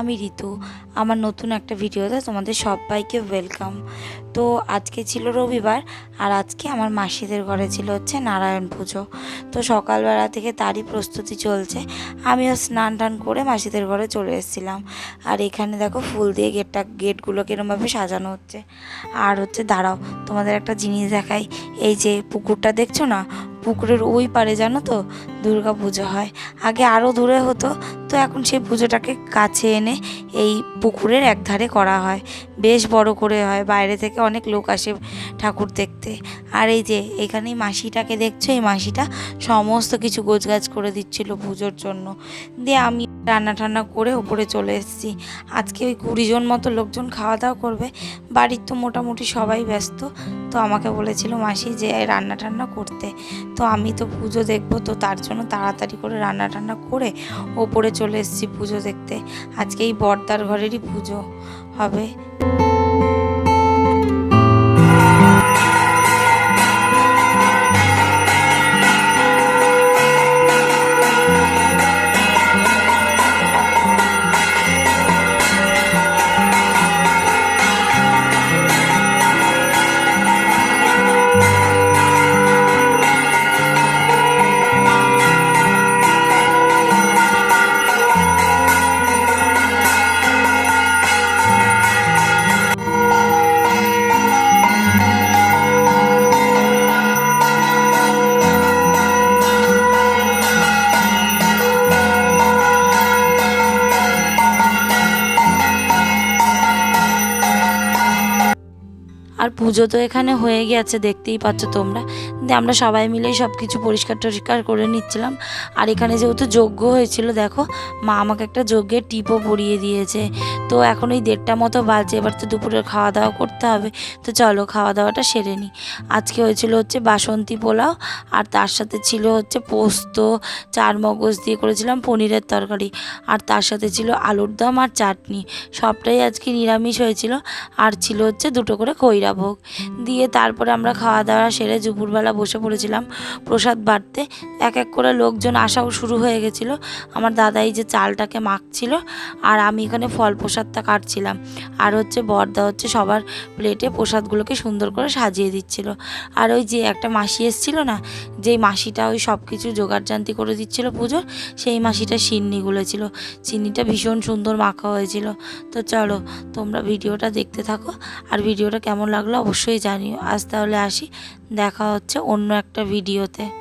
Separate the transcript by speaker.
Speaker 1: আমি ঋতু। আমার নতুন একটা ভিডিওতে তোমাদের সবাইকে ওয়েলকাম তো আজকে ছিল রবিবার, আর আজকে আমার মাসিদের ঘরে ছিল হচ্ছে নারায়ণ পুজো। তো সকালবেলা থেকে তারই প্রস্তুতি চলছে। আমিও স্নান টান করে মাসিদের ঘরে চলে এসেছিলাম। আর এখানে দেখো ফুল দিয়ে গেটটা গেটগুলো কীরমভাবে সাজানো হচ্ছে। আর হচ্ছে দাঁড়াও, তোমাদের একটা জিনিস দেখাই। এই যে পুকুরটা দেখছ না? পুকুরের ওই পারে জানো তো দুর্গা পুজো হয়। আগে আরও দূরে হতো তো এখন সেই পুজোটাকে কাছে এনে এই পুকুরের একধারে করা হয়। বেশ বড় করে হয়, বাইরে থেকে অনেক লোক আসে ঠাকুর দেখতে। আর এই যে এখানেই মাসিটাকে দেখছ, এই মাসিটা সমস্ত কিছু গোছগাছ করে দিচ্ছিল পুজোর জন্য। দিয়ে আমি রান্না টান্না করে ওপরে চলে এসেছি। আজকে ওই কুড়ি জন মতো লোকজন খাওয়া দাওয়া করবে। বাড়ির তো মোটামুটি সবাই ব্যস্ত। তো আমাকে বলেছিল মাসি যে রান্না টান্না করতে। তো আমি তো পুজো দেখব, তো তার জন্য তাড়াতাড়ি করে রান্না টান্না করে ওপরে চলে এসেছি পুজো দেখতে। আজকে এই বর্দার ঘরেরই পুজো। হবে আর পুজো তো এখানে হয়ে গেছে, দেখতেই পাচ্ছ তোমরা। আমরা সবাই মিলেই সব কিছু পরিষ্কার টরিষ্কার করে নিচ্ছিলাম। আর এখানে যেহেতু যজ্ঞ হয়েছিল, দেখো, মা আমাকে একটা যজ্ঞের টিপও পরিয়ে দিয়েছে। তো এখন ওই দেড়টা মতো বাজে এবার তো দুপুরের খাওয়া দাওয়া করতে হবে। তো চলো খাওয়া দাওয়াটা সেরে নিই। আজকে হয়েছিল হচ্ছে বাসন্তী পোলাও, আর তার সাথে ছিল হচ্ছে পোস্ত, চার মগজ দিয়ে করেছিলাম পনিরের তরকারি। আর তার সাথে ছিল আলুর দম আর চাটনি। সবটাই আজকে নিরামিষ হয়েছিল। আর ছিল হচ্ছে দুটো করে খৈরা ভোগ দিয়ে তারপরে আমরা খাওয়া দাওয়া সেরে দুপুরবেলা বসে পড়েছিলাম প্রসাদ বাড়তে। এক এক করে লোকজন আসাও শুরু হয়ে গেছিল। আমার দাদাই যে চালটাকে মাখছিল আর আমি এখানে ফল প্রসাদটা কাটছিলাম। আর হচ্ছে বর্দা হচ্ছে সবার প্লেটে প্রসাদগুলোকে সুন্দর করে সাজিয়ে দিচ্ছিল। আর ওই যে একটা মাসি এসছিল না যেই মাসিটা ওই সব কিছু জোগাড়জান্তি করে দিচ্ছিল পুজোর, সেই মাসিটা সিন্নি গুলেছিল চিনিটা ভীষণ সুন্দর মাখা হয়েছিল। তো চলো, তোমরা ভিডিওটা দেখতে থাকো। আর ভিডিওটা কেমন লাগল অবশ্যই জানিও। আজ তাহলে আসি। দেখা হচ্ছে অন্য একটা ভিডিওতে।